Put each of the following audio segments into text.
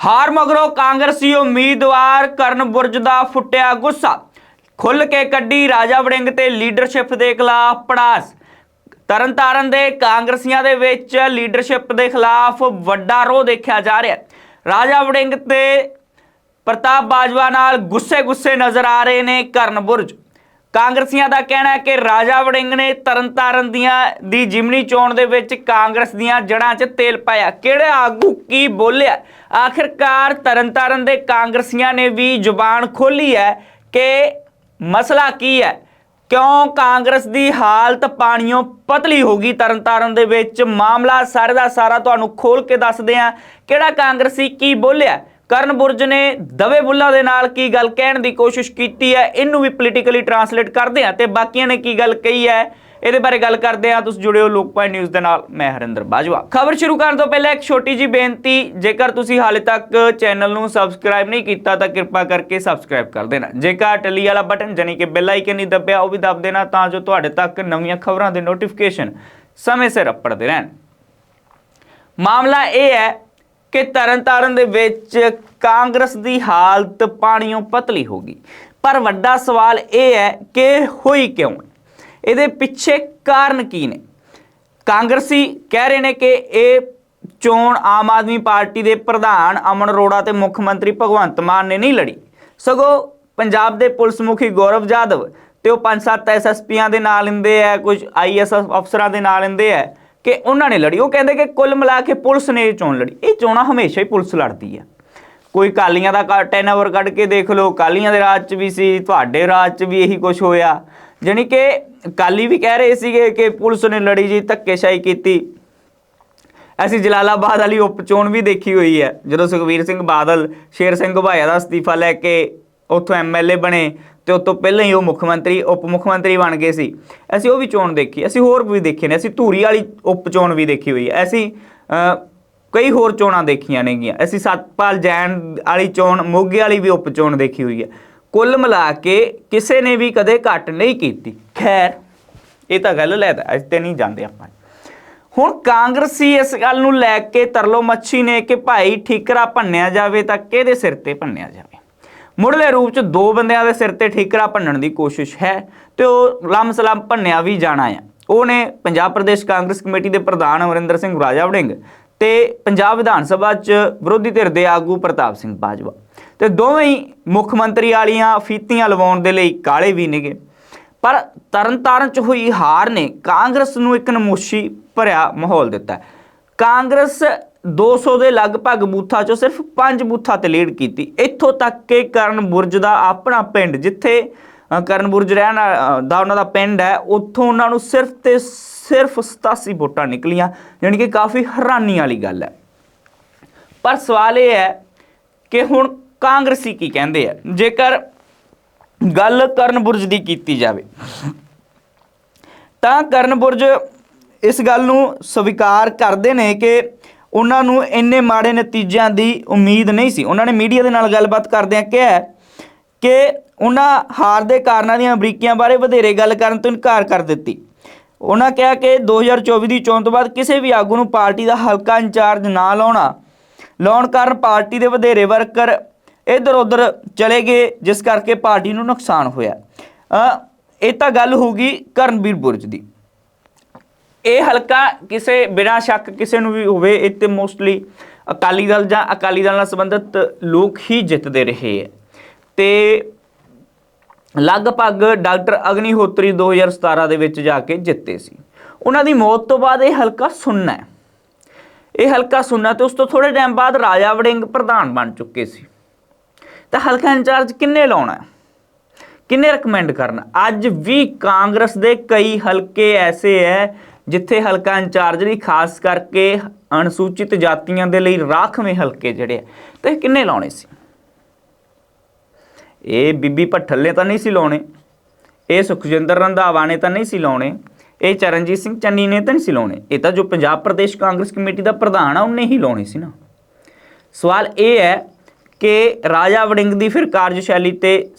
ਹਾਰ ਮਗਰੋਂ ਕਾਂਗਰਸੀ ਉਮੀਦਵਾਰ ਕਰਨ ਬੁਰਜ ਦਾ ਫੁੱਟਿਆ ਗੁੱਸਾ। ਖੁੱਲ ਕੇ ਕੱਢੀ ਰਾਜਾ ਵੜਿੰਗ ਤੇ ਲੀਡਰਸ਼ਿਪ ਦੇ ਖਿਲਾਫ ਪੜਾਸ। ਤਰਨਤਾਰਨ ਦੇ ਕਾਂਗਰਸੀਆਂ ਦੇ ਵਿੱਚ ਲੀਡਰਸ਼ਿਪ ਦੇ ਖਿਲਾਫ ਵੱਡਾ ਰੋਹ ਦੇਖਿਆ ਜਾ ਰਿਹਾ ਰਾਜਾ ਵੜਿੰਗ ਤੇ ਪ੍ਰਤਾਪ ਬਾਜਵਾ ਨਾਲ ਗੁੱਸੇ-ਗੁੱਸੇ ਨਜ਼ਰ ਆ ਰਹੇ ਨੇ ਕਰਨ ਬੁਰਜ। ਕਾਂਗਰਸੀਆਂ ਦਾ ਕਹਿਣਾ ਹੈ ਕਿ ਰਾਜਾ ਵੜਿੰਗ ਨੇ ਤਰਨਤਾਰਨ ਦੀਆਂ ਦੀ ਜਿਮਨੀ ਚੋਣ ਦੇ ਵਿੱਚ ਕਾਂਗਰਸ ਦੀਆਂ ਜੜ੍ਹਾਂ 'ਚ ਤੇਲ ਪਾਇਆ। ਕਿਹੜੇ ਆਗੂ ਕੀ ਬੋਲਿਆ? ਆਖਿਰਕਾਰ ਤਰਨਤਾਰਨ ਦੇ ਕਾਂਗਰਸੀਆਂ ਨੇ ਵੀ ਜ਼ੁਬਾਨ ਖੋਲੀ ਹੈ ਕਿ ਮਸਲਾ ਕੀ ਹੈ? ਕਿਉਂ ਕਾਂਗਰਸ ਦੀ ਹਾਲਤ ਪਾਣੀਓਂ ਪਤਲੀ ਹੋ ਗਈ ਤਰਨਤਾਰਨ ਦੇ ਵਿੱਚ? ਮਾਮਲਾ ਸਾਰੇ ਦਾ ਸਾਰਾ ਤੁਹਾਨੂੰ ਖੋਲ ਕੇ ਦੱਸਦੇ ਆ ਕਿਹੜਾ ਕਾਂਗਰਸੀ ਕੀ ਬੋਲਿਆ? ਕਰਨ ਬੁਰਜ ਨੇ ਦਵੇ ਬੁੱਲਾ ਦੇ ਨਾਲ ਕੀ ਗੱਲ ਕਹਿਣ ਦੀ ਕੋਸ਼ਿਸ਼ ਕੀਤੀ ਹੈ, ਇਹਨੂੰ ਵੀ ਪੋਲੀਟੀਕਲੀ ਟਰਾਂਸਲੇਟ ਕਰਦੇ ਆ ਤੇ ਬਾਕੀਆਂ ਨੇ ਕੀ ਗੱਲ ਕਹੀ ਹੈ, ਇਹਦੇ ਬਾਰੇ ਗੱਲ ਕਰਦੇ ਆ ਤੁਸੀਂ ਜੁੜਿਓ ਲੋਕਪਾਲ ਨਿਊਜ਼ ਦੇ ਨਾਲ, ਮੈਂ ਹਰਿੰਦਰ ਬਾਜਵਾ। ਖਬਰ ਸ਼ੁਰੂ ਕਰਨ ਤੋਂ ਪਹਿਲਾਂ ਇੱਕ ਛੋਟੀ ਜੀ ਬੇਨਤੀ, ਜੇਕਰ ਤੁਸੀਂ ਹਾਲੇ ਤੱਕ ਚੈਨਲ ਨੂੰ ਸਬਸਕ੍ਰਾਈਬ ਨਹੀਂ ਕੀਤਾ ਤਾਂ ਕਿਰਪਾ ਕਰਕੇ ਸਬਸਕ੍ਰਾਈਬ ਕਰ ਦੇਣਾ। ਜੇਕਰ ਟਲੀ ਵਾਲਾ ਬਟਨ ਜਾਨੀ ਕਿ ਬੈਲ ਆਈਕਨ ਨਹੀਂ ਦੱਬਿਆ, ਉਹ ਵੀ ਦੱਬ ਦੇਣਾ ਤਾਂ ਜੋ ਤੁਹਾਡੇ ਤੱਕ ਨਵੀਆਂ ਖਬਰਾਂ ਦੇ ਨੋਟੀਫਿਕੇਸ਼ਨ ਸਮੇਂ ਸਿਰ ਅੱਪੜਦੇ ਰਹਿਣ। ਮਾਮਲਾ ਇਹ ਹੈ ਕਿ ਤਰਨਤਾਰਨ ਦੇ ਵਿੱਚ ਕਾਂਗਰਸ ਦੀ ਹਾਲਤ ਪਾਣੀੋਂ ਪਤਲੀ ਹੋ ਗਈ। ਪਰ ਵੱਡਾ ਸਵਾਲ ਇਹ ਹੈ ਕਿ ਹੋਈ ਕਿਉਂ? ਇਹਦੇ ਪਿੱਛੇ ਕਾਰਨ ਕੀ ਨੇ? ਕਾਂਗਰਸੀ ਕਹਿ ਰਹੇ ਨੇ ਕਿ ਇਹ ਚੋਣ ਆਮ ਆਦਮੀ ਪਾਰਟੀ ਦੇ ਪ੍ਰਧਾਨ ਅਮਨ ਅਰੋੜਾ ਤੇ ਮੁੱਖ ਮੰਤਰੀ ਭਗਵੰਤ ਮਾਨ ਨੇ ਨਹੀਂ ਲੜੀ। ਸਗੋਂ ਪੰਜਾਬ ਦੇ ਪੁਲਿਸ ਮੁਖੀ ਗੌਰਵ ਜਾਦਵ ਤੇ ਉਹ ਪੰਜ ਸੱਤ ਐਸਐਸਪੀਆਂ ਦੇ ਨਾਲ ਲੈਂਦੇ ਆ ਕੁਝ ਆਈਐਸ ਅਫਸਰਾਂ ਦੇ ਨਾਲ ਲੈਂਦੇ ਆ ਕਿ ਉਹਨਾਂ ਨੇ ਲੜੀ। ਉਹ ਕਹਿੰਦੇ ਕਿ ਕੁੱਲ ਮਿਲਾ ਕੇ ਪੁਲਿਸ ਨੇ ਇਹ ਚੋਣ ਲੜੀ। ਇਹ ਚੋਣਾਂ ਹਮੇਸ਼ਾ ਹੀ ਪੁਲਿਸ ਲੜਦੀ ਹੈ ਕੋਈ ਕਾਲੀਆਂ ਦਾ ਟੈਨਓਵਰ ਕੱਢ ਕੇ ਦੇਖ ਲਓ, ਕਾਲੀਆਂ ਦੇ ਰਾਜ 'ਚ ਵੀ ਸੀ, ਤੁਹਾਡੇ ਰਾਜ 'ਚ ਵੀ ਇਹੀ ਕੁਝ ਹੋਇਆ। ਜਾਣੀ ਕਿ ਕਾਲੀ ਵੀ ਕਹਿ ਰਹੇ ਸੀਗੇ ਕਿ ਪੁਲਿਸ ਨੇ ਲੜੀ ਜੀ, ਧੱਕੇਸ਼ਾਹੀ ਕੀਤੀ। ਅਸੀਂ ਜਲਾਲਾਬਾਦ ਵਾਲੀ ਉਪਚੋਣ ਵੀ ਦੇਖੀ ਹੋਈ ਹੈ। ਜਦੋਂ ਸੁਖਵੀਰ ਸਿੰਘ ਬਾਦਲ, ਸ਼ੇਰ ਸਿੰਘ ਭਾਇਆ ਦਾ ਅਸਤੀਫਾ ਲੈ ਕੇ ਉੱਥੋਂ ਐਮਐਲਏ ਬਣੇ ਤੇ ਉਸ ਤੋਂ ਪਹਿਲਾਂ ਹੀ ਉਹ ਮੁੱਖ ਮੰਤਰੀ, ਉਪ ਮੁੱਖ ਮੰਤਰੀ ਬਣ ਗਏ ਸੀ। ਅਸੀਂ ਉਹ ਵੀ ਚੋਣ ਦੇਖੀ, ਅਸੀਂ ਹੋਰ ਵੀ ਦੇਖੇ ਨੇ, ਅਸੀਂ ਧੂਰੀ ਵਾਲੀ ਉਪ ਚੋਣ ਵੀ ਦੇਖੀ ਹੋਈ ਹੈ। ਅਸੀਂ ਕਈ ਹੋਰ ਚੋਣਾਂ ਦੇਖੀਆਂ ਨੇਗੀਆਂ। ਅਸੀਂ ਸਤਪਾਲ ਜੈਨ ਵਾਲੀ ਚੋਣ, ਮੋਗੇ ਵਾਲੀ ਵੀ ਉਪ ਚੋਣ ਦੇਖੀ ਹੋਈ ਹੈ। ਕੁੱਲ ਮਿਲਾ ਕੇ ਕਿਸੇ ਨੇ ਵੀ ਕਦੇ ਘੱਟ ਨਹੀਂ ਕੀਤੀ। ਖੈਰ, ਇਹ ਤਾਂ ਗੱਲ ਲੈਦਾ ਅੱਜ ਤੇ ਨਹੀਂ ਜਾਂਦੇ ਆਪਾਂ। ਹੁਣ ਕਾਂਗਰਸੀ ਇਸ ਗੱਲ ਨੂੰ ਲੈ ਕੇ ਤਰਲੋ ਮੱਛੀ ਨੇ ਕਿ ਭਾਈ ਠੀਕਰਾ ਭੰਨਿਆ ਜਾਵੇ ਤਾਂ ਕਿਹਦੇ ਸਿਰ ਤੇ ਭੰਨਿਆ ਜਾਵੇ? ਮੁੱਢਲੇ ਰੂਪ ਚ ਦੋ ਬੰਦਿਆਂ ਦੇ ਸਿਰ ਤੇ ਠੀਕਰਾ ਭੰਨਣ ਦੀ ਕੋਸ਼ਿਸ਼ ਹੈ ਤੇ ਉਹ ਲੰਮ ਸਲਮ ਭੰਨਿਆ ਵੀ ਜਾਣਾ ਆ। ਉਹ ਨੇ ਪੰਜਾਬ ਪ੍ਰਦੇਸ਼ ਕਾਂਗਰਸ ਕਮੇਟੀ ਦੇ ਪ੍ਰਧਾਨ ਅਮਰਿੰਦਰ ਸਿੰਘ ਰਾਜਾ ਵੜਿੰਗ ਤੇ ਪੰਜਾਬ ਵਿਧਾਨ ਸਭਾ ਚ ਵਿਰੋਧੀ ਧਿਰ ਦੇ ਆਗੂ ਪ੍ਰਤਾਪ ਸਿੰਘ ਬਾਜਵਾ। ਤੇ ਦੋਵੇਂ ਹੀ ਮੁੱਖ ਮੰਤਰੀ ਵਾਲੀਆਂ ਫੀਤੀਆਂ ਲਵਾਉਣ ਦੇ ਲਈ ਕਾਲੇ ਵੀ ਨੇਗੇ। ਪਰ ਤਰਨਤਾਰਨ ਚ ਹੋਈ ਹਾਰ ਨੇ ਕਾਂਗਰਸ ਨੂੰ ਇੱਕ ਨਮੋਸ਼ੀ ਭਰਿਆ ਮਾਹੌਲ ਦਿੱਤਾ। ਕਾਂਗਰਸ 200 ਦੇ ਲਗਭਗ ਬੂਥਾਂ ਚੋਂ ਸਿਰਫ 5 ਬੂਥਾਂ ਤੇ ਲੀਡ ਕੀਤੀ। ਇੱਥੋਂ ਤੱਕ ਕਿ ਕਰਨ ਬੁਰਜ ਦਾ ਆਪਣਾ ਪਿੰਡ, ਜਿੱਥੇ ਕਰਨ ਬੁਰਜ ਰਹਿਣ ਦਾ ਉਹਨਾਂ ਦਾ ਪਿੰਡ ਹੈ, ਉੱਥੋਂ ਉਹਨਾਂ ਨੂੰ ਸਿਰਫ ਤੇ ਸਿਰਫ 87 ਵੋਟਾਂ ਨਿਕਲੀਆਂ ਯਾਨੀ ਕਿ ਕਾਫੀ ਹੈਰਾਨੀ ਵਾਲੀ ਗੱਲ ਹੈ। ਪਰ ਸਵਾਲ ਇਹ ਹੈ ਕਿ ਹੁਣ ਕਾਂਗਰਸੀ ਕੀ ਕਹਿੰਦੇ ਆ? ਜੇਕਰ ਗੱਲ ਕਰਨ ਬੁਰਜ ਦੀ ਕੀਤੀ ਜਾਵੇ, ਤਾਂ ਕਰਨ ਬੁਰਜ ਇਸ ਗੱਲ ਨੂੰ ਸਵੀਕਾਰ ਕਰਦੇ ਨੇ ਕਿ ਉਹਨਾਂ ਨੂੰ ਇੰਨੇ ਮਾੜੇ ਨਤੀਜਿਆਂ ਦੀ ਉਮੀਦ ਨਹੀਂ ਸੀ। ਉਹਨਾਂ ਨੇ ਮੀਡੀਆ ਦੇ ਨਾਲ ਗੱਲਬਾਤ ਕਰਦਿਆਂ ਕਿਹਾ ਕਿ ਉਹਨਾਂ ਹਾਰ ਦੇ ਕਾਰਨਾਂ ਦੀਆਂ ਅਮਰੀਕੀਆਂ ਬਾਰੇ ਵਧੇਰੇ ਗੱਲ ਕਰਨ ਤੋਂ ਇਨਕਾਰ ਕਰ ਦਿੱਤੀ। ਉਹਨਾਂ ਕਿਹਾ ਕਿ 2024 ਦੀ ਚੋਣ ਤੋਂ ਬਾਅਦ ਕਿਸੇ ਵੀ ਆਗੂ ਨੂੰ ਪਾਰਟੀ ਦਾ ਹਲਕਾ ਇੰਚਾਰਜ ਨਾ ਲਾਉਣਾ, ਲਾਉਣ ਕਾਰਨ ਪਾਰਟੀ ਦੇ ਵਧੇਰੇ ਵਰਕਰ ਇੱਧਰ ਉੱਧਰ ਚਲੇ ਗਏ, ਜਿਸ ਕਰਕੇ ਪਾਰਟੀ ਨੂੰ ਨੁਕਸਾਨ ਹੋਇਆ। ਇਹ ਤਾਂ ਗੱਲ ਹੋਗੀ ਕਰਨਵੀਰ ਬੁਰਜ ਦੀ। ਇਹ ਹਲਕਾ ਕਿਸੇ ਬਿਨਾਂ ਸ਼ੱਕ ਕਿਸੇ ਨੂੰ ਵੀ ਹੋਵੇ ਇੱਥੇ ਮੋਸਟਲੀ ਅਕਾਲੀ ਦਲ ਜਾਂ ਅਕਾਲੀ ਦਲ ਨਾਲ ਸੰਬੰਧਿਤ ਲੋਕ ਹੀ ਜਿੱਤਦੇ ਰਹੇ ਹੈ। ਤੇ ਲਗਭਗ ਡਾਕਟਰ ਅਗਨੀਹੋਤਰੀ 2017 ਦੇ ਵਿੱਚ ਜਾ ਕੇ ਜਿੱਤੇ ਸੀ। ਉਹਨਾਂ ਦੀ ਮੌਤ ਤੋਂ ਬਾਅਦ ਇਹ ਹਲਕਾ ਸੁਣਨਾ ਹੈ। ਇਹ ਹਲਕਾ ਸੁਣਨਾ ਤੇ ਉਸ ਤੋਂ ਥੋੜੇ ਟਾਈਮ ਬਾਅਦ ਰਾਜਾ ਵੜਿੰਗ ਪ੍ਰਧਾਨ ਬਣ ਚੁੱਕੇ ਸੀ। ਤਾਂ ਹਲਕਾ ਇੰਚਾਰਜ ਕਿੰਨੇ ਲਾਉਣਾ ਕਿੰਨੇ ਰეკਮੈਂਡ ਕਰਨਾ ਅੱਜ ਵੀ ਕਾਂਗਰਸ ਦੇ ਕਈ ਹਲਕੇ ਐਸੇ ਹੈ ਜਿੱਥੇ ਹਲਕਾ ਇੰਚਾਰਜ ਲਈ ਖਾਸ ਕਰਕੇ ਅਨੁਸੂਚਿਤ ਜਾਤੀਆਂ ਦੇ ਲਈ ਰਾਖਵੇਂ ਹਲਕੇ ਜਿਹੜੇ ਆ, ਤੇ ਕਿੰਨੇ ਲਾਉਣੇ ਸੀ? ਇਹ ਬੀਬੀ ਭੱਠਲ ਨੇ ਤਾਂ ਨਹੀਂ ਸੀ ਲਾਉਣੇ। ਇਹ ਸੁਖਜਿੰਦਰ ਰੰਧਾਵਾ ਨੇ ਤਾਂ ਨਹੀਂ ਸੀ ਲਾਉਣੇ। ਇਹ ਚਰਨਜੀਤ ਸਿੰਘ ਚੰਨੀ ਨੇ ਤਾਂ ਨਹੀਂ ਸੀ ਲਾਉਣੇ। ਇਹ ਤਾਂ ਜੋ ਪੰਜਾਬ ਪ੍ਰਦੇਸ਼ ਕਾਂਗਰਸ ਕਮੇਟੀ ਦਾ ਪ੍ਰਧਾਨ ਆ, ਉਹਨੇ ਹੀ ਲਾਉਣੇ ਸੀ ਨਾ। ਸਵਾਲ ਇਹ ਹੈ ਕਿ ਰਾਜਾ ਵੜਿੰਗ ਦੀ ਫਿਰ ਕਾਰਜ ਸ਼ੈਲੀ ਤੇ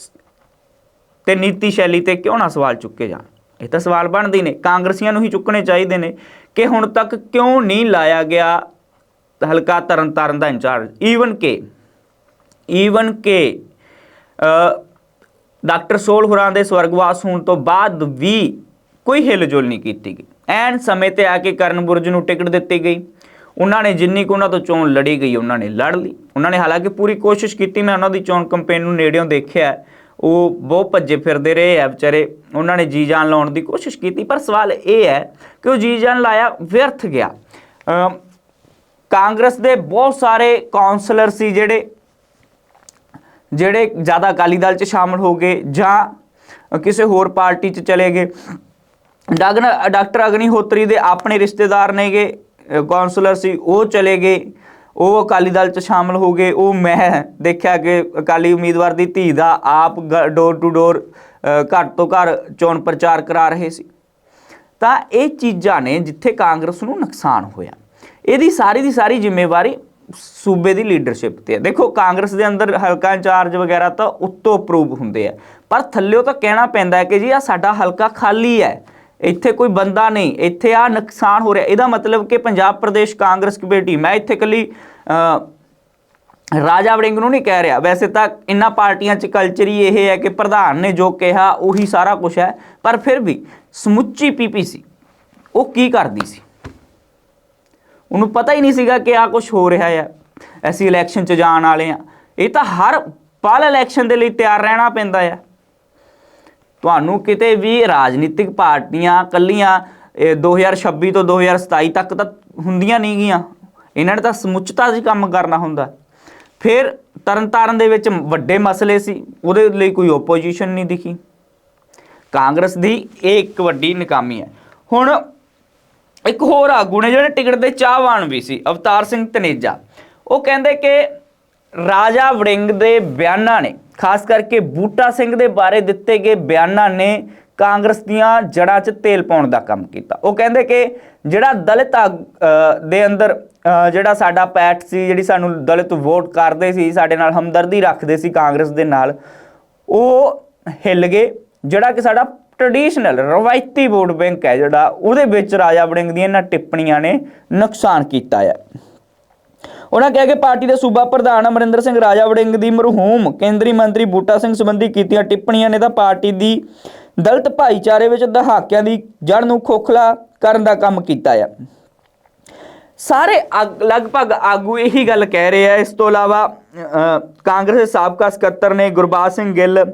ਤੇ ਨੀਤੀ ਸ਼ੈਲੀ ਤੇ ਕਿਉਂ ਨਾ ਸਵਾਲ ਚੁੱਕੇ ਜਾਣ? ਇਹ ਤਾਂ ਸਵਾਲ ਬਣਦੇ ਨੇ, ਕਾਂਗਰਸੀਆਂ ਨੂੰ ਹੀ ਚੁੱਕਣੇ ਚਾਹੀਦੇ ਨੇ ਕਿ ਹੁਣ ਤੱਕ ਕਿਉਂ ਨਹੀਂ ਲਾਇਆ ਗਿਆ ਹਲਕਾ ਤਰਨਤਾਰਨ ਦਾ ਇੰਚਾਰਜ? ਈਵਨ ਕੇ ਈਵਨ ਕੇ ਡਾਕਟਰ ਸੋਲ ਹੁਰਾਂ ਦੇ ਸਵਰਗਵਾਸ ਹੋਣ ਤੋਂ ਬਾਅਦ ਵੀ ਕੋਈ ਹਿਲਜੁਲ ਨਹੀਂ ਕੀਤੀ ਗਈ। ਐਨ ਸਮੇਂ ਤੇ ਆ ਕੇ ਕਰਨ ਬੁਰਜ ਨੂੰ ਟਿਕਟ ਦਿੱਤੀ ਗਈ। ਉਹਨਾਂ ਨੇ ਜਿੰਨੀ ਕੁ ਉਹਨਾਂ ਤੋਂ ਚੋਣ ਲੜੀ ਗਈ, ਉਹਨਾਂ ਨੇ ਲੜ ਲਈ। ਉਹਨਾਂ ਨੇ ਹਾਲਾਂਕਿ ਪੂਰੀ ਕੋਸ਼ਿਸ਼ ਕੀਤੀ, ਮੈਂ ਉਹਨਾਂ ਦੀ ਚੋਣ ਕੰਪੇਨ ਨੂੰ ਨੇੜਿਓਂ ਦੇਖਿਆ। ਉਹ ਬਹੁਤ ਭੱਜੇ ਫਿਰਦੇ ਰਹੇ ਆ ਵਿਚਾਰੇ। ਉਹਨਾਂ ਨੇ ਜੀ ਜਾਨ ਲਾਉਣ ਦੀ ਕੋਸ਼ਿਸ਼ ਕੀਤੀ ਪਰ ਸਵਾਲ ਇਹ ਹੈ ਕਿ ਉਹ ਜੀ ਜਾਨ ਲਾਇਆ ਵਿਅਰਥ ਗਿਆ। ਕਾਂਗਰਸ ਦੇ ਬਹੁਤ ਸਾਰੇ ਕਾਉਂਸਲਰ ਸੀ ਜਿਹੜੇ ਜਿਹੜੇ ਜ਼ਿਆਦਾ ਅਕਾਲੀ ਦਲ 'ਚ ਸ਼ਾਮਲ ਹੋ ਗਏ ਜਾਂ ਕਿਸੇ ਹੋਰ ਪਾਰਟੀ 'ਚ ਚਲੇ ਗਏ। ਡਾਗਨ ਡਾਕਟਰ ਅਗਨੀਹੋਤਰੀ ਦੇ ਆਪਣੇ ਰਿਸ਼ਤੇਦਾਰ ਨੇਗੇ ਅ, ਕਾਉਂਸਲਰ ਸੀ ਉਹ ਚਲੇ ਗਏ। ਉਹ ਅਕਾਲੀ ਦਲ 'ਚ ਸ਼ਾਮਲ ਹੋ ਗਏ, ਉਹ ਮੈਂ ਦੇਖਿਆ ਕਿ ਅਕਾਲੀ ਉਮੀਦਵਾਰ ਦੀ ਧੀ ਦਾ ਆਪ ਡੋਰ ਟੂ ਡੋਰ ਘਰ ਤੋਂ ਘਰ ਚੋਣ ਪ੍ਰਚਾਰ ਕਰਾ ਰਹੇ ਸੀ। ਤਾਂ ਇਹ ਚੀਜ਼ਾਂ ਨੇ ਜਿੱਥੇ ਕਾਂਗਰਸ ਨੂੰ ਨੁਕਸਾਨ ਹੋਇਆ। ਇਹਦੀ ਸਾਰੀ ਦੀ ਸਾਰੀ ਜ਼ਿੰਮੇਵਾਰੀ ਸੂਬੇ ਦੀ ਲੀਡਰਸ਼ਿਪ ਤੇ ਹੈ। ਦੇਖੋ, ਕਾਂਗਰਸ ਦੇ ਅੰਦਰ ਹਲਕਾ ਇੰਚਾਰਜ ਵਗੈਰਾ ਤਾਂ ਉੱਤੋਂ ਅਪਰੂਵ ਹੁੰਦੇ ਆ। ਪਰ ਥੱਲਿਓ ਤਾਂ ਕਹਿਣਾ ਪੈਂਦਾ ਕਿ ਜੀ ਆ ਸਾਡਾ ਹਲਕਾ ਖਾਲੀ ਹੈ। ਇੱਥੇ ਕੋਈ ਬੰਦਾ ਨਹੀਂ, ਇੱਥੇ ਆ ਨੁਕਸਾਨ ਹੋ ਰਿਹਾ। ਇਹਦਾ ਮਤਲਬ ਕਿ ਪੰਜਾਬ ਪ੍ਰਦੇਸ਼ ਕਾਂਗਰਸ ਕਮੇਟੀ, ਮੈਂ ਇੱਥੇ ਕੱਲੀ ਰਾਜਾ ਵੜਿੰਗ ਨੂੰ ਨਹੀਂ ਕਹਿ ਰਿਹਾ। ਵੈਸੇ ਤਾਂ ਇਨ੍ਹਾਂ ਪਾਰਟੀਆਂ 'ਚ ਕਲਚਰ ਹੀ ਇਹ ਹੈ ਕਿ ਪ੍ਰਧਾਨ ਨੇ ਜੋ ਕਿਹਾ, ਉਹੀ ਸਾਰਾ ਕੁਝ ਹੈ। ਪਰ ਫਿਰ ਵੀ ਸਮੁੱਚੀ ਪੀਪੀਸੀ ਉਹ ਕੀ ਕਰਦੀ ਸੀ? ਉਹਨੂੰ ਪਤਾ ਹੀ ਨਹੀਂ ਸੀਗਾ ਕਿ ਆ ਕੁਝ ਹੋ ਰਿਹਾ ਹੈ। ਅਸੀਂ ਇਲੈਕਸ਼ਨ 'ਚ ਜਾਣ ਵਾਲੇ ਆ ਇਹ ਤਾਂ ਹਰ ਪਲ ਇਲੈਕਸ਼ਨ ਦੇ ਲਈ ਤਿਆਰ ਰਹਿਣਾ ਪੈਂਦਾ ਹੈ। ਤੁਹਾਨੂੰ ਕਿਤੇ ਵੀ ਰਾਜਨੀਤਿਕ ਪਾਰਟੀਆਂ ਕੱਲੀਆਂ, ਇਹ 2026 ਤੋਂ 2027 ਤੱਕ ਤਾਂ ਹੁੰਦੀਆਂ ਨਹੀਂ ਗੀਆਂ। ਇਹਨਾਂ ਨੇ ਤਾਂ ਸਮੁੱਚਤਾ 'ਚ ਕੰਮ ਕਰਨਾ ਹੁੰਦਾ। ਫਿਰ ਤਰਨਤਾਰਨ ਦੇ ਵਿੱਚ ਵੱਡੇ ਮਸਲੇ ਸੀ, ਉਹਦੇ ਲਈ ਕੋਈ ਓਪੋਜੀਸ਼ਨ ਨਹੀਂ ਦਿਖੀ। ਕਾਂਗਰਸ ਦੀ ਇਹ ਇੱਕ ਵੱਡੀ ਨਾਕਾਮੀ ਹੈ। ਹੁਣ ਇੱਕ ਹੋਰ ਆਗੂ ਨੇ ਜਿਹੜੇ ਟਿਕਟ ਦੇ ਚਾਹਵਾਨ ਵੀ ਸੀ, ਅਵਤਾਰ ਸਿੰਘ ਤਨੇਜਾ। ਉਹ ਕਹਿੰਦੇ ਕਿ ਰਾਜਾ ਵੜਿੰਗ ਦੇ ਬਿਆਨਾਂ ਨੇ ਖਾਸ ਕਰਕੇ ਬੂਟਾ ਸਿੰਘ ਦੇ ਬਾਰੇ ਦਿੱਤੇ ਗਏ ਬਿਆਨਾਂ ਨੇ ਕਾਂਗਰਸ ਦੀਆਂ ਜੜ੍ਹਾਂ 'ਚ ਤੇਲ ਪਾਉਣ ਦਾ ਕੰਮ ਕੀਤਾ। ਉਹ ਕਹਿੰਦੇ ਕਿ ਜਿਹੜਾ ਦਲਿਤ ਆਗ- ਦੇ ਅੰਦਰ ਜਿਹੜਾ ਸਾਡਾ ਪੈਟ ਸੀ, ਜਿਹੜੀ ਸਾਨੂੰ ਦਲਿਤ ਵੋਟ ਕਰਦੇ ਸੀ, ਸਾਡੇ ਨਾਲ ਹਮਦਰਦੀ ਰੱਖਦੇ ਸੀ ਕਾਂਗਰਸ ਦੇ ਨਾਲ, ਉਹ ਹਿੱਲ ਗਏ। ਜਿਹੜਾ ਕਿ ਸਾਡਾ ਟ੍ਰੈਡੀਸ਼ਨਲ ਰਵਾਇਤੀ ਵੋਟ ਬੈਂਕ ਹੈ ਜਿਹੜਾ, ਉਹਦੇ ਵਿੱਚ ਰਾਜਾ ਵੜਿੰਗ ਦੀਆਂ ਇਹਨਾਂ ਟਿੱਪਣੀਆਂ ਨੇ ਨੁਕਸਾਨ ਕੀਤਾ ਹੈ। ਉਹਨਾਂ ਕਿਹਾ ਕਿ ਪਾਰਟੀ ਦੇ ਸੂਬਾ ਪ੍ਰਧਾਨ ਅਮਰਿੰਦਰ ਸਿੰਘ ਰਾਜਾ ਵੜਿੰਗ ਦੀ ਮਰਹੂਮ ਕੇਂਦਰੀ ਮੰਤਰੀ ਬੂਟਾ ਸਿੰਘ ਸੰਬੰਧੀ ਕੀਤੀਆਂ ਟਿੱਪਣੀਆਂ ਨੇ ਤਾਂ ਪਾਰਟੀ ਦੀ ਦਲਿਤ ਭਾਈਚਾਰੇ ਵਿੱਚ ਦਹਾਕਿਆਂ ਦੀ ਜੜ ਨੂੰ ਖੋਖਲਾ ਕਰਨ ਦਾ ਕੰਮ ਕੀਤਾ ਹੈ ਸਾਰੇ ਆਗ- ਲਗਭਗ ਆਗੂ ਇਹੀ ਗੱਲ ਕਹਿ ਰਹੇ ਆ। ਇਸ ਤੋਂ ਇਲਾਵਾ ਕਾਂਗਰਸ ਦੇ ਸਾਬਕਾ ਸਕੱਤਰ ਨੇ ਗੁਰਬਾਜ ਸਿੰਘ ਗਿੱਲ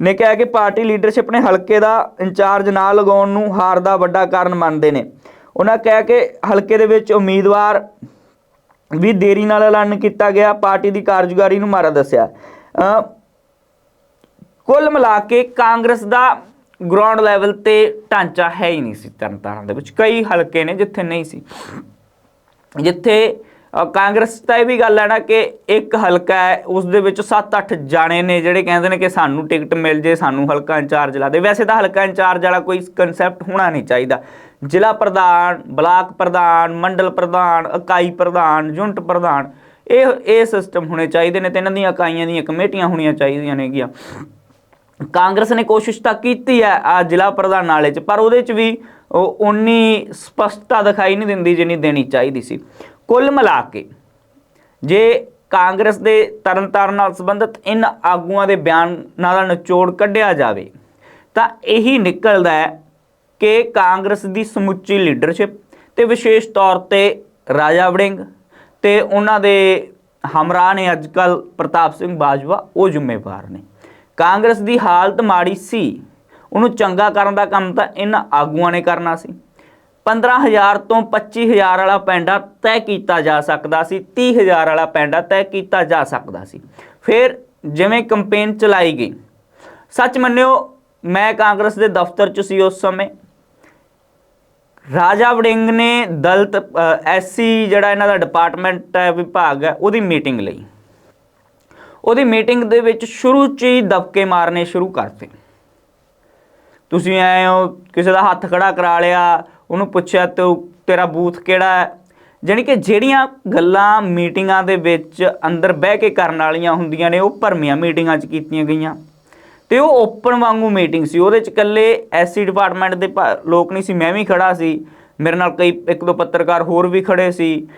ਨੇ ਕਿਹਾ ਕਿ ਪਾਰਟੀ ਲੀਡਰਸ਼ਿਪ ਨੇ ਹਲਕੇ ਦਾ ਇੰਚਾਰਜ ਨਾ ਲਗਾਉਣ ਨੂੰ ਹਾਰ ਦਾ ਵੱਡਾ ਕਾਰਨ ਮੰਨਦੇ ਨੇ। ਉਹਨਾਂ ਕਿਹਾ ਕਿ ਹਲਕੇ ਦੇ ਵਿੱਚ ਉਮੀਦਵਾਰ ਵੀ ਦੇਰੀ ਨਾਲ ਐਲਾਨ ਕੀਤਾ ਗਿਆ ਪਾਰਟੀ ਦੀ ਕਾਰਜਕਾਰੀ ਨੂੰ ਮਾਰਾ ਦੱਸਿਆ। ਅ, ਕੁੱਲ ਮਿਲਾ ਕੇ ਕਾਂਗਰਸ ਦਾ ਗਰਾਊਂਡ ਲੈਵਲ ਤੇ ਢਾਂਚਾ ਹੈ ਹੀ ਨਹੀਂ ਸੀ ਤਰਨਤਾਰਨ ਦੇ ਵਿੱਚ। ਕਈ ਹਲਕੇ ਨੇ ਜਿੱਥੇ ਨਹੀਂ ਸੀ। ਜਿੱਥੇ ਕਾਂਗਰਸ ਤਾਂ ਇਹ ਵੀ ਗੱਲ ਹੈ ਨਾ ਕਿ ਇੱਕ ਹਲਕਾ ਹੈ, ਉਸ ਦੇ ਵਿੱਚ 7-8 ਜਾਣੇ ਨੇ ਜਿਹੜੇ ਕਹਿੰਦੇ ਨੇ ਕਿ ਸਾਨੂੰ ਟਿਕਟ ਮਿਲ ਜੇ, ਸਾਨੂੰ ਹਲਕਾ ਇੰਚਾਰਜ ਲਾ ਦੇ। ਵੈਸੇ ਤਾਂ ਹਲਕਾ ਇੰਚਾਰਜ ਵਾਲਾ ਕੋਈ ਕਨਸੈਪਟ ਹੋਣਾ ਨਹੀਂ ਚਾਹੀਦਾ। ਜ਼ਿਲ੍ਹਾ ਪ੍ਰਧਾਨ, ਬਲਾਕ ਪ੍ਰਧਾਨ, ਮੰਡਲ ਪ੍ਰਧਾਨ, ਇਕਾਈ ਪ੍ਰਧਾਨ, ਯੂਨਿਟ ਪ੍ਰਧਾਨ, ਇਹ ਇਹ ਸਿਸਟਮ ਹੋਣੇ ਚਾਹੀਦੇ ਨੇ ਤੇ ਇਹਨਾਂ ਦੀਆਂ ਇਕਾਈਆਂ ਦੀਆਂ ਕਮੇਟੀਆਂ ਹੋਣੀਆਂ ਚਾਹੀਦੀਆਂ ਨੇਗੀਆਂ। ਕਾਂਗਰਸ ਨੇ ਕੋਸ਼ਿਸ਼ ਤਾਂ ਕੀਤੀ ਹੈ ਆ ਜ਼ਿਲ੍ਹਾ ਪ੍ਰਧਾਨ ਵਾਲੇ ਚ, ਪਰ ਉਹਦੇ ਚ ਵੀ ਉਹ ਉਨੀ ਸਪਸ਼ਟਤਾ ਦਿਖਾਈ ਨਹੀਂ ਦਿੰਦੀ ਜਿੰਨੀ ਦੇਣੀ ਚਾਹੀਦੀ ਸੀ। ਕੁੱਲ ਮਿਲਾ ਕੇ ਜੇ ਕਾਂਗਰਸ ਦੇ ਤਰਨਤਾਰਨ ਨਾਲ ਸੰਬੰਧਿਤ ਇਨ ਆਗੂਆਂ ਦੇ ਬਿਆਨ ਨਾਲ ਨਿਚੋੜ ਕੱਢਿਆ ਜਾਵੇ, ਤਾਂ ਇਹੀ ਨਿਕਲਦਾ ਹੈ ਕਿ ਕਾਂਗਰਸ ਦੀ ਸਮੁੱਚੀ ਲੀਡਰਸ਼ਿਪ ਤੇ ਵਿਸ਼ੇਸ਼ ਤੌਰ ਤੇ ਰਾਜਾ ਵੜਿੰਗ ਤੇ ਉਹਨਾਂ ਦੇ ਹਮਰਾਹ ਨੇ ਅੱਜਕੱਲ ਪ੍ਰਤਾਪ ਸਿੰਘ ਬਾਜਵਾ ਉਹ ਜ਼ਿੰਮੇਵਾਰ ਨੇ। ਕਾਂਗਰਸ ਦੀ ਹਾਲਤ ਮਾੜੀ ਸੀ, ਉਹਨੂੰ ਚੰਗਾ ਕਰਨ ਦਾ ਕੰਮ ਤਾਂ ਇਹਨਾਂ ਆਗੂਆਂ ਨੇ ਕਰਨਾ ਸੀ। 15000 ਤੋਂ 25000 ਵਾਲਾ ਪੈਂਡਾ ਤੈਅ ਕੀਤਾ ਜਾ ਸਕਦਾ ਸੀ 30000 ਵਾਲਾ ਪੈਂਡਾ ਤੈਅ ਕੀਤਾ ਜਾ ਸਕਦਾ ਸੀ। ਫਿਰ ਜਿਵੇਂ ਕੈਂਪੇਨ ਚਲਾਈ ਗਈ, ਸੱਚ ਮੰਨਿਓ, ਮੈਂ ਕਾਂਗਰਸ ਦੇ ਦਫ਼ਤਰ 'ਚ ਸੀ ਉਸ ਸਮੇਂ। ਰਾਜਾ ਵੜਿੰਗ ਨੇ ਦਲਤ ਐਸਸੀ ਜਿਹੜਾ ਇਹਨਾਂ ਦਾ ਡਿਪਾਰਟਮੈਂਟ ਹੈ, ਵਿਭਾਗ ਹੈ, ਉਹਦੀ ਮੀਟਿੰਗ ਲਈ। ਉਹਦੀ ਮੀਟਿੰਗ ਦੇ ਵਿੱਚ ਸ਼ੁਰੂ 'ਚ ਹੀ ਦਬਕੇ ਮਾਰਨੇ ਸ਼ੁਰੂ ਕਰਤੇ। ਤੁਸੀਂ ਆਏ ਹੋ, ਕਿਸੇ ਦਾ ਹੱਥ ਖੜਾ ਕਰਾ ਲਿਆ ਉਹਨੂੰ ਪੁੱਛਿਆ ਤੂੰ ਤੇਰਾ ਬੂਥ ਕਿਹੜਾ ਹੈ? ਜਾਣੀ ਕਿ ਜਿਹੜੀਆਂ ਗੱਲਾਂ ਮੀਟਿੰਗਾਂ ਦੇ ਵਿੱਚ ਅੰਦਰ ਬਹਿ ਕੇ ਕਰਨ ਵਾਲੀਆਂ ਹੁੰਦੀਆਂ ਨੇ, ਉਹ ਭਰਮੀਆਂ ਮੀਟਿੰਗਾਂ 'ਚ ਕੀਤੀਆਂ ਗਈਆਂ। ਤੇ ਉਹ ਓਪਨ ਵਾਂਗੂ ਮੀਟਿੰਗ ਸੀ। ਉਹਦੇ 'ਚ ਇਕੱਲੇ ਐਸਸੀ ਡਿਪਾਰਟਮੈਂਟ ਦੇ ਭਾ- ਲੋਕ ਨਹੀਂ ਸੀ। ਮੈਂ ਵੀ ਖੜਾ ਸੀ। ਮੇਰੇ ਨਾਲ ਕਈ ਇੱਕ ਦੋ ਪੱਤਰਕਾਰ ਹੋਰ ਵੀ ਖੜੇ ਸੀ।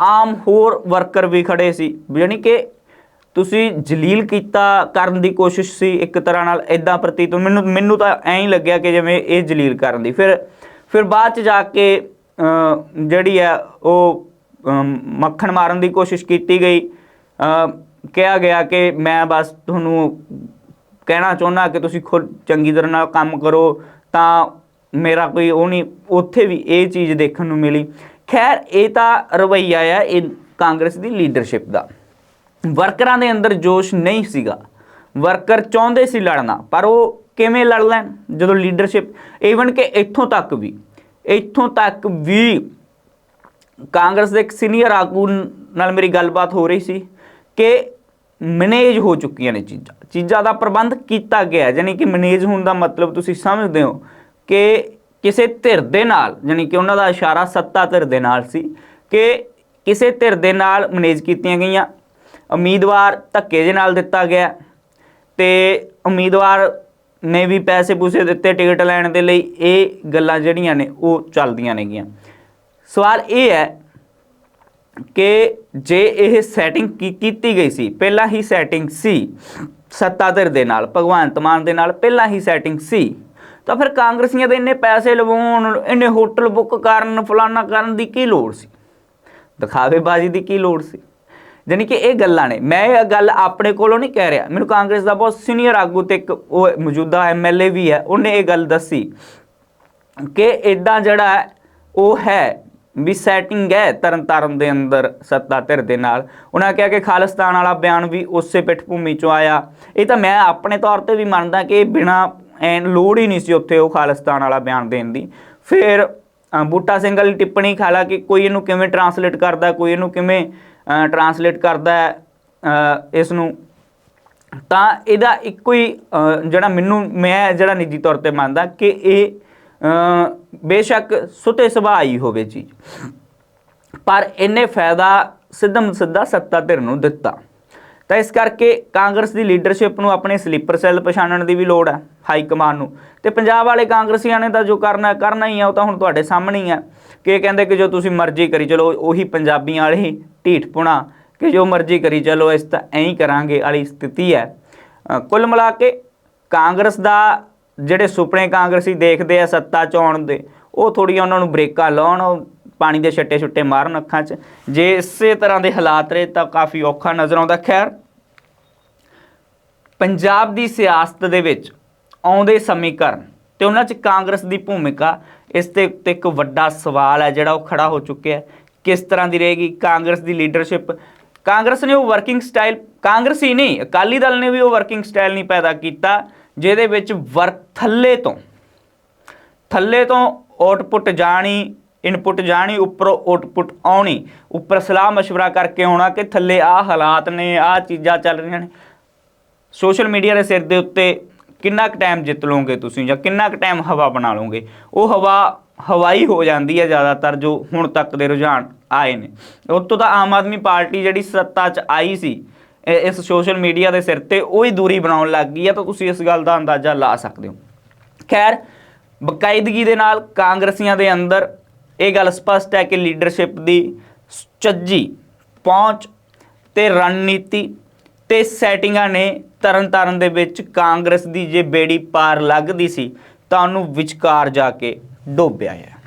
ਆਮ ਹੋਰ ਵਰਕਰ ਵੀ ਖੜੇ ਸੀ। ਯਾਨੀ ਕਿ ਤੁਸੀਂ ਜਲੀਲ ਕੀਤਾ ਕਰਨ ਦੀ ਕੋਸ਼ਿਸ਼ ਸੀ ਇੱਕ ਤਰ੍ਹਾਂ ਨਾਲ ਇਦਾਂ ਪ੍ਰਤੀਤ। ਮੈਨੂੰ ਮੈਨੂੰ ਤਾਂ ਐਂ ਹੀ ਲੱਗਿਆ ਕਿ ਜਿਵੇਂ ਇਹ ਜਲੀਲ ਕਰਨ ਦੀ। ਫਿਰ ਫਿਰ ਬਾਅਦ ਚ ਜਾ ਕੇ ਜਿਹੜੀ ਹੈ ਉਹ ਮੱਖਣ ਮਾਰਨ ਦੀ ਕੋਸ਼ਿਸ਼ ਕੀਤੀ ਗਈ। ਕਿਹਾ ਗਿਆ ਕਿ ਮੈਂ ਬਸ ਤੁਹਾਨੂੰ ਕਹਿਣਾ ਚਾਹੁੰਦਾ ਕਿ ਤੁਸੀਂ ਖੁਦ ਚੰਗੀ ਤਰ੍ਹਾਂ ਨਾਲ ਕੰਮ ਕਰੋ, ਤਾਂ ਮੇਰਾ ਕੋਈ ਉਹ ਨਹੀਂ, ਉੱਥੇ ਵੀ ਇਹ ਚੀਜ਼ ਦੇਖਣ ਨੂੰ ਮਿਲੀ। ਖੈਰ, ਇਹ ਤਾਂ ਰਵਈਆ ਆ, ਇਹ ਕਾਂਗਰਸ ਦੀ ਲੀਡਰਸ਼ਿਪ ਦਾ। ਵਰਕਰਾਂ ਦੇ ਅੰਦਰ ਜੋਸ਼ ਨਹੀਂ ਸੀਗਾ। ਵਰਕਰ ਚਾਹੁੰਦੇ ਸੀ ਲੜਨਾ, ਪਰ ਉਹ ਕਿਵੇਂ ਲੜ ਲੈਣ? ਜਦੋਂ ਲੀਡਰਸ਼ਿਪ ਈਵਨ ਕਿ ਇੱਥੋਂ ਤੱਕ ਵੀ, ਇੱਥੋਂ ਤੱਕ ਵੀ ਕਾਂਗਰਸ ਦੇ ਇੱਕ ਸੀਨੀਅਰ ਆਗੂ ਨਾਲ ਮੇਰੀ ਗੱਲਬਾਤ ਹੋ ਰਹੀ ਸੀ ਕਿ ਮੈਨੇਜ ਹੋ ਚੁੱਕੀਆਂ ਨੇ ਚੀਜ਼ਾਂ। ਚੀਜ਼ਾਂ ਦਾ ਪ੍ਰਬੰਧ ਕੀਤਾ ਗਿਆ ਯਾਨੀ ਕਿ ਮੈਨੇਜ ਹੋਣ ਦਾ ਮਤਲਬ ਤੁਸੀਂ ਸਮਝਦੇ ਹੋ ਕਿ ਕਿਸੇ ਧਿਰ ਦੇ ਨਾਲ ਯਾਨੀ ਕਿ ਉਹਨਾਂ ਦਾ ਇਸ਼ਾਰਾ ਸੱਤਾ ਧਿਰ ਦੇ ਨਾਲ ਸੀ ਕਿ ਕਿਸੇ ਧਿਰ ਦੇ ਨਾਲ ਮੈਨੇਜ ਕੀਤੀਆਂ ਗਈਆਂ। ਉਮੀਦਵਾਰ ਧੱਕੇ ਦੇ ਨਾਲ ਦਿੱਤਾ ਗਿਆ ਤੇ ਉਮੀਦਵਾਰ ਨੇ ਵੀ ਪੈਸੇ ਪੂਸੇ ਦਿੱਤੇ ਟਿਕਟ ਲੈਣ ਦੇ ਲਈ, ਇਹ ਗੱਲਾਂ ਜਿਹੜੀਆਂ ਨੇ ਉਹ ਚੱਲਦੀਆਂ ਨੇਗੀਆਂ। ਸਵਾਲ ਇਹ ਹੈ ਕਿ ਜੇ ਇਹ ਸੈਟਿੰਗ ਕੀ ਕੀਤੀ ਗਈ ਸੀ, ਪਹਿਲਾਂ ਹੀ ਸੈਟਿੰਗ ਸੀ ਸੱਤਾਧਿਰ ਦੇ ਨਾਲ, ਭਗਵੰਤ ਮਾਨ ਦੇ ਨਾਲ ਪਹਿਲਾਂ ਹੀ ਸੈਟਿੰਗ ਸੀ, ਤਾਂ ਫਿਰ ਕਾਂਗਰਸੀਆਂ ਦੇ ਇੰਨੇ ਪੈਸੇ ਲਵਾਉਣ, ਇੰਨੇ ਹੋਟਲ ਬੁੱਕ ਕਰਨ, ਫਲਾਨਾ ਕਰਨ ਦੀ ਕੀ ਲੋੜ ਸੀ? ਦਿਖਾਵੇਬਾਜ਼ੀ ਦੀ ਕੀ ਲੋੜ ਸੀ? ਜਾਣੀ ਕਿ ਇਹ ਗੱਲਾਂ ਨੇ। ਮੈਂ ਇਹ ਗੱਲ ਆਪਣੇ ਕੋਲੋਂ ਨਹੀਂ ਕਹਿ ਰਿਹਾ। ਮੈਨੂੰ ਕਾਂਗਰਸ ਦਾ ਬਹੁਤ ਸੀਨੀਅਰ ਆਗੂ ਤੇ ਇੱਕ ਉਹ ਮੌਜੂਦਾ ਐਮਐਲਏ ਵੀ ਹੈ, ਉਹਨੇ ਇਹ ਗੱਲ ਦੱਸੀ ਕਿ ਇਦਾਂ ਜਿਹੜਾ ਉਹ ਹੈ ਵੀ ਸੈਟਿੰਗ ਹੈ ਤਰਨਤਾਰਨ ਦੇ ਅੰਦਰ ਸੱਤਾ ਧਿਰ ਦੇ ਨਾਲ। ਉਹਨਾਂ ਕਿਹਾ ਕਿ ਖਾਲਿਸਤਾਨ ਵਾਲਾ ਬਿਆਨ ਵੀ ਉਸੇ ਪਿੱਠ ਭੂਮੀ ਚੋਂ ਆਇਆ। ਇਹ ਤਾਂ ਮੈਂ ਆਪਣੇ ਤੌਰ ਤੇ ਵੀ ਮੰਨਦਾ ਕਿ ਬਿਨਾ ਐਨ ਲੋੜ ਹੀ ਨਹੀਂ ਸੀ ਉੱਥੇ ਉਹ ਖਾਲਿਸਤਾਨ ਵਾਲਾ ਬਿਆਨ ਦੇਣ ਦੀ। ਫਿਰ ਬੂਟਾ ਸਿੰਘ ਵਾਲੀ ਟਿੱਪਣੀ ਖਾਲਾ ਕਿ ਕੋਈ ਇਹਨੂੰ ਕਿਵੇਂ ਟਰਾਂਸਲੇਟ ਕਰਦਾ, ਕੋਈ ਇਹਨੂੰ ਕਿਵੇਂ ਟਰਾਂਸਲੇਟ ਕਰਦਾ ਹੈ, ਇਸ ਨੂੰ ਤਾਂ ਇਹਦਾ ਇੱਕੋ ਹੀ ਜਿਹੜਾ ਮੈਨੂੰ ਮੈਂ ਜਿਹੜਾ ਨਿੱਜੀ ਤੌਰ ਤੇ ਮੰਨਦਾ ਕਿ ਇਹ ਬੇਸ਼ੱਕ ਸੁਤੇ ਸੁਭਾਅ ਹੀ ਹੋਵੇ ਚੀਜ਼। ਪਰ ਇਹਨੇ ਫਾਇਦਾ ਸਿੱਧਮ ਸਿੱਧਾ ਸੱਤਾ ਧਿਰ ਨੂੰ ਦਿੱਤਾ। ਤਾਂ ਇਸ ਕਰਕੇ ਕਾਂਗਰਸ ਦੀ ਲੀਡਰਸ਼ਿਪ ਨੂੰ ਆਪਣੇ ਸਲੀਪਰ ਸੈੱਲ ਪਛਾਣਨ ਦੀ ਵੀ ਲੋੜ ਹੈ, ਹਾਈ ਕਮਾਨ ਨੂੰ। ਤੇ ਪੰਜਾਬ ਵਾਲੇ ਕਾਂਗਰਸੀਆਂ ਨੇ ਤਾਂ ਜੋ ਕਰਨਾ ਕਰਨਾ ਹੀ ਆ ਉਹ ਤਾਂ ਹੁਣ ਤੁਹਾਡੇ ਸਾਹਮਣੇ ਹੀ ਹੈ ਕਿ ਇਹ ਕਹਿੰਦੇ ਕਿ ਜੋ ਤੁਸੀਂ ਮਰਜ਼ੀ ਕਰੀ ਚਲੋ, ਉਹੀ ਪੰਜਾਬੀਆਂ ਵਾਲੇ ਹੀ ਢੀਠਪੁਣਾ ਕਿ ਜੋ ਮਰਜ਼ੀ ਕਰੀ ਚਲੋ, ਇਸ ਤਾਂ ਐਂ ਹੀ ਕਰਾਂਗੇ ਵਾਲੀ ਸਥਿਤੀ ਹੈ। ਕੁੱਲ ਮਿਲਾ ਕੇ ਕਾਂਗਰਸ ਦਾ ਜਿਹੜੇ ਸੁਪਨੇ ਕਾਂਗਰਸੀ ਦੇਖਦੇ ਆ ਸੱਤਾ ਚ ਆਉਣ ਦੇ, ਉਹ ਥੋੜੀਆਂ ਉਹਨਾਂ ਨੂੰ ਬ੍ਰੇਕਾਂ ਲਾਉਣ ਪਾਣੀ ਦੇ ਛੱਟੇ ਛੁੱਟੇ ਮਾਰਨ ਅੱਖਾਂ 'ਚ। ਜੇ ਇਸੇ ਤਰ੍ਹਾਂ ਦੇ ਹਾਲਾਤ ਰਹੇ ਤਾਂ ਕਾਫੀ ਔਖਾ ਨਜ਼ਰ ਆਉਂਦਾ। ਖੈਰ, ਪੰਜਾਬ ਦੀ ਸਿਆਸਤ ਦੇ ਵਿੱਚ ਆਉਂਦੇ ਸਮੀਕਰਨ ਤੇ ਉਹਨਾਂ 'ਚ ਕਾਂਗਰਸ ਦੀ ਭੂਮਿਕਾ, ਇਸ ਤੇ ਉੱਤੇ ਇੱਕ ਵੱਡਾ ਸਵਾਲ ਹੈ ਜਿਹੜਾ ਉਹ ਖੜਾ ਹੋ ਚੁੱਕਿਆ ਹੈ। ਕਿਸ ਤਰ੍ਹਾਂ ਦੀ ਰਹੇਗੀ ਕਾਂਗਰਸ ਦੀ ਲੀਡਰਸ਼ਿਪ? ਕਾਂਗਰਸ ਨੇ ਉਹ ਵਰਕਿੰਗ ਸਟਾਈਲ, ਕਾਂਗਰਸ ਹੀ ਨਹੀਂ, ਅਕਾਲੀ ਦਲ ਨੇ ਵੀ ਉਹ ਵਰਕਿੰਗ ਸਟਾਈਲ ਨਹੀਂ ਪੈਦਾ ਕੀਤਾ, ਜਿਹਦੇ ਵਿੱਚ ਵਰ ਥੱਲੇ ਤੋਂ ਥੱਲੇ ਤੋਂ ਆਊਟਪੁੱਟ ਜਾਣੀ ਇਨਪੁੱਟ ਜਾਣੀ ਉੱਪਰੋਂ ਆਉਟਪੁੱਟ ਆਉਣੀ ਉੱਪਰ ਸਲਾਹ مشورہ ਕਰਕੇ ਆਉਣਾ ਕਿ ਥੱਲੇ ਆਹ ਹਾਲਾਤ ਨੇ ਆਹ ਚੀਜ਼ਾਂ ਚੱਲ ਰਹੀਆਂ ਨੇ ਸੋਸ਼ਲ ਮੀਡੀਆ ਦੇ ਸਿਰ ਦੇ ਉੱਤੇ ਕਿੰਨਾ ਕੁ ਟਾਈਮ ਜਿੱਤ ਲਓਗੇ ਤੁਸੀਂ ਜਾਂ ਕਿੰਨਾ ਕੁ ਟਾਈਮ ਹਵਾ ਬਣਾ ਲਓਗੇ ਉਹ ਹਵਾ ਹਵਾਈ ਹੋ ਜਾਂਦੀ ਹੈ ਜ਼ਿਆਦਾਤਰ ਜੋ ਹੁਣ ਤੱਕ ਦੇ ਰੁਝਾਨ ਆਏ ਨੇ ਉਤੋਂ ਤਾਂ ਆਮ ਆਦਮੀ ਪਾਰਟੀ ਜਿਹੜੀ ਸੱਤਾ 'ਚ ਆਈ ਸੀ ਇਹ- ਇਸ ਸੋਸ਼ਲ ਮੀਡੀਆ ਦੇ ਸਿਰ ਤੇ ਉਹ ਹੀ ਦੂਰੀ ਬਣਾਉਣ ਲੱਗ ਗਈ ਹੈ ਤਾਂ ਤੁਸੀਂ ਇਸ ਗੱਲ ਦਾ ਅੰਦਾਜ਼ਾ ਲਾ ਸਕਦੇ ਹੋ ਖੈਰ ਬਕਾਇਦਗੀ ਦੇ ਨਾਲ ਕਾਂਗਰਸੀਆਂ ਦੇ ਅੰਦਰ ਇਹ ਗੱਲ ਸਪਸ਼ਟ ਹੈ ਕਿ ਲੀਡਰਸ਼ਿਪ ਦੀ ਚੱਜੀ, ਪਹੁੰਚ ਤੇ ਰਣਨੀਤੀ ਤੇ ਸੈਟਿੰਗਾਂ ਨੇ ਤਰਨਤਾਰਨ ਦੇ ਵਿੱਚ ਕਾਂਗਰਸ ਦੀ ਜੇ ਬੇੜੀ ਪਾਰ ਲੱਗਦੀ ਸੀ ਤਾਂ ਉਹਨੂੰ ਵਿਚਕਾਰ ਜਾ ਕੇ ਡੋਬਿਆ ਹੈ।